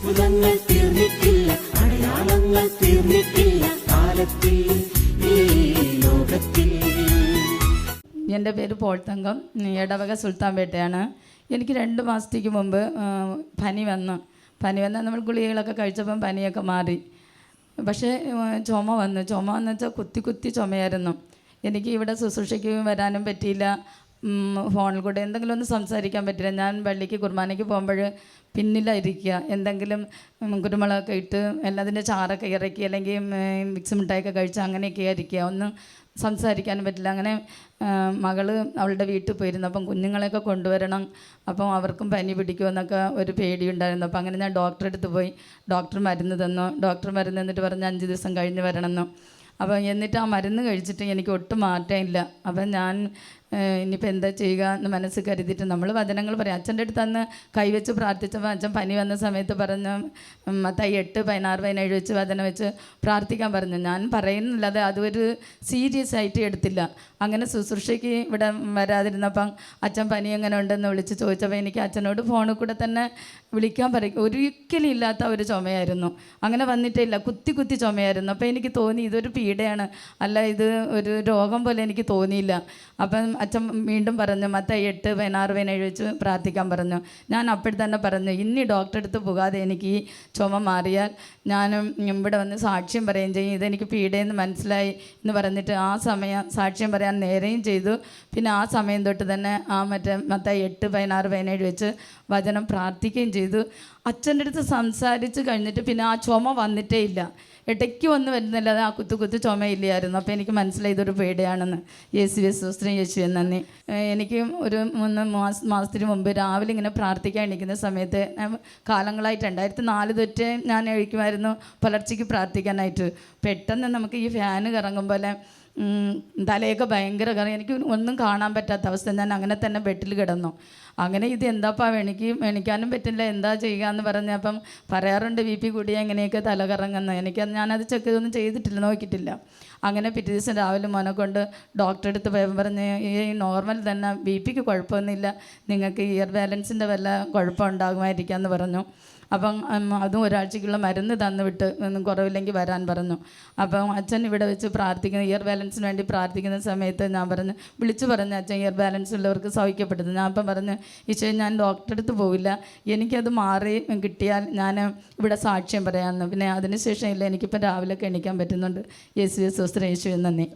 അത്ഭുതങ്ങൾ തീർന്നിട്ടില്ല അടയാളങ്ങൾ തീർന്നിട്ടില്ല കാലത്തിൽ എന്റെ പേര് പോൾത്തങ്കം ഇടവക സുൽത്താൻ സുൽത്താൻപേട്ടയാണ് എനിക്ക് രണ്ട് മാസത്തേക്ക് മുമ്പ് പനി വന്നു. പനി വന്നാൽ നമ്മൾ ഗുളികകളൊക്കെ കഴിച്ചപ്പം പനിയൊക്കെ മാറി. പക്ഷേ ചുമ വന്നു. ചുമ എന്ന് വെച്ചാൽ കുത്തി കുത്തി ചുമയായിരുന്നു. എനിക്ക് ഇവിടെ ശുശ്രൂഷയ്ക്ക് വരാനും പറ്റിയില്ല. ഫോണിൽ കൂടെ എന്തെങ്കിലും ഒന്ന് സംസാരിക്കാൻ പറ്റില്ല. ഞാൻ പള്ളിക്ക് കുർബാനയ്ക്ക് പോകുമ്പോൾ പിന്നിലായിരിക്കുക എന്തെങ്കിലും കുരുമുളകൊക്കെ ഇട്ട് എല്ലാത്തിന്റെ ചാറൊക്കെ ഇറക്കി അല്ലെങ്കിൽ മിക്സ് മിഠായിയൊക്കെ കഴിച്ച് അങ്ങനെയൊക്കെ ആയിരിക്കുക. ഒന്നും സംസാരിക്കാനും പറ്റില്ല. അങ്ങനെ മകൾ അവളുടെ വീട്ടിൽ പോയിരുന്നു. അപ്പം കുഞ്ഞുങ്ങളെയൊക്കെ കൊണ്ടുവരണം. അപ്പം അവർക്കും പനി പിടിക്കുമെന്നൊക്കെ ഒരു പേടി ഉണ്ടായിരുന്നു. അപ്പം അങ്ങനെ ഞാൻ ഡോക്ടറെ അടുത്ത് പോയി. ഡോക്ടർ മരുന്ന് തന്നു. ഡോക്ടർ മരുന്ന് തന്നിട്ട് പറഞ്ഞ് അഞ്ച് ദിവസം കഴിഞ്ഞ് വരണമെന്നു അപ്പം എന്നിട്ട് ആ മരുന്ന് കഴിച്ചിട്ട് എനിക്ക് ഒട്ടും മാറ്റമില്ല. അപ്പം ഞാൻ ഇനിയിപ്പോൾ എന്താ ചെയ്യുക എന്ന് മനസ്സ് കരുതിയിട്ട് നമ്മൾ വചനങ്ങൾ പറയും. അച്ഛന്റെ അടുത്ത് അന്ന് കൈവച്ച് പ്രാർത്ഥിച്ചപ്പോൾ അച്ഛൻ പനി വന്ന സമയത്ത് പറഞ്ഞു തൈ എട്ട് പതിനാറ് പതിനേഴ് വെച്ച് വചനം വെച്ച് പ്രാർത്ഥിക്കാൻ പറഞ്ഞു. ഞാൻ പറയുന്നില്ലാതെ അതൊരു സീരിയസ് ആയിട്ട് എടുത്തില്ല. അങ്ങനെ ശുശ്രൂഷയ്ക്ക് ഇവിടെ വരാതിരുന്നപ്പം അച്ഛൻ പനി എങ്ങനെ ഉണ്ടെന്ന് വിളിച്ച് ചോദിച്ചപ്പോൾ എനിക്ക് അച്ഛനോട് ഫോണിൽ കൂടെ തന്നെ വിളിക്കാൻ പറയും. ഒരിക്കലും ഇല്ലാത്ത ഒരു ചുമയായിരുന്നു. അങ്ങനെ വന്നിട്ടേ ഇല്ല. കുത്തി കുത്തി ചുമയായിരുന്നു. അപ്പോൾ എനിക്ക് തോന്നി ഇതൊരു പീഡയാണ്. അല്ല ഇത് ഒരു രോഗം പോലെ എനിക്ക് തോന്നിയില്ല. അപ്പം അച്ഛൻ വീണ്ടും പറഞ്ഞു മത്ത എട്ട് പതിനാറ് പതിനേഴ് വെച്ച് പ്രാർത്ഥിക്കാൻ പറഞ്ഞു. ഞാൻ അപ്പോൾ തന്നെ പറഞ്ഞു ഇനി ഡോക്ടറെ അടുത്ത് പോകാതെ എനിക്ക് ഈ ചുമ മാറിയാൽ ഞാനും ഇവിടെ വന്ന് സാക്ഷ്യം പറയുകയും ചെയ്യും. ഇതെനിക്ക് പീഡയെന്ന് മനസ്സിലായി എന്ന് പറഞ്ഞിട്ട് ആ സമയം സാക്ഷ്യം പറയാൻ നേരെയും ചെയ്തു. പിന്നെ ആ സമയം തൊട്ട് തന്നെ ആ മറ്റേ മത്ത എട്ട് പതിനാറ് പതിനേഴ് വെച്ച് വചനം പ്രാർത്ഥിക്കുകയും ചെയ്തു. അച്ഛന്റെ അടുത്ത് സംസാരിച്ച് കഴിഞ്ഞിട്ട് പിന്നെ ആ ചുമ വന്നിട്ടേ ഇല്ല. ഇടയ്ക്ക് വന്ന് വരുന്നില്ലാതെ ആ കുത്തു കുത്തു ചുമയില്ലായിരുന്നു. അപ്പോൾ എനിക്ക് മനസ്സിലായി ഇതൊരു പേടിയാണെന്ന്. യേശു യേശുസ്ത്രീ യേശു നന്ദി. എനിക്ക് ഒരു മൂന്ന് മാസ മാസത്തിന് മുമ്പ് രാവിലെ ഇങ്ങനെ പ്രാർത്ഥിക്കാൻ എണീക്കുന്ന സമയത്ത് കാലങ്ങളായിട്ട് രണ്ടായിരത്തി നാല് തൊട്ട് ഞാൻ എഴുക്കുമായിരുന്നു പുലർച്ചയ്ക്ക് പ്രാർത്ഥിക്കാനായിട്ട്. പെട്ടെന്ന് നമുക്ക് ഈ ഫാന് കറങ്ങും പോലെ തലയൊക്കെ ഭയങ്കര കറി എനിക്ക് ഒന്നും കാണാൻ പറ്റാത്ത അവസ്ഥ. ഞാൻ അങ്ങനെ തന്നെ ബെഡിൽ കിടന്നു. അങ്ങനെ ഇത് എന്താപ്പാ എനിക്ക് എണിക്കാനും പറ്റില്ല. എന്താ ചെയ്യുക എന്ന് പറഞ്ഞപ്പം പറയാറുണ്ട് ബി പി കൂടിയ എങ്ങനെയൊക്കെ തല കറങ്ങുന്നത് എനിക്ക് ഞാനത് ചെക്ക് ചെയ്തൊന്നും ചെയ്തിട്ടില്ല നോക്കിയിട്ടില്ല. അങ്ങനെ പിറ്റേ ദിവസം രാവിലെ മോനെ കൊണ്ട് ഡോക്ടറെ അടുത്ത് പോയപ്പോൾ പറഞ്ഞ് ഈ നോർമൽ തന്നെ ബി പിക്ക് കുഴപ്പമൊന്നുമില്ല. നിങ്ങൾക്ക് ഇയർ ബാലൻസിന്റെ വല്ല കുഴപ്പം ഉണ്ടാകുമായിരിക്കാം എന്ന് പറഞ്ഞു. അപ്പം അതും ഒരാഴ്ചക്കുള്ള മരുന്ന് തന്നു വിട്ട് ഒന്നും കുറവില്ലെങ്കിൽ വരാൻ പറഞ്ഞു. അപ്പം അച്ഛൻ ഇവിടെ വെച്ച് പ്രാർത്ഥിക്കുന്ന. ഇയർ ബാലൻസിന് വേണ്ടി പ്രാർത്ഥിക്കുന്ന സമയത്ത് ഞാൻ പറഞ്ഞു വിളിച്ചു പറഞ്ഞു അച്ഛൻ ഇയർ ബാലൻസ് ഉള്ളവർക്ക് സൗഖ്യപ്പെട്ടത് ഞാൻ അപ്പം പറഞ്ഞു ഈശോ ഞാൻ ഡോക്ടറെ അടുത്ത് പോവില്ല. എനിക്കത് മാറി കിട്ടിയാൽ ഞാൻ ഇവിടെ സാക്ഷ്യം പറയാമെന്ന്. പിന്നെ അതിനുശേഷം ഇല്ല എനിക്കിപ്പോൾ രാവിലെ എണീക്കാൻ പറ്റുന്നുണ്ട്. യേശു യേശു നന്ദി.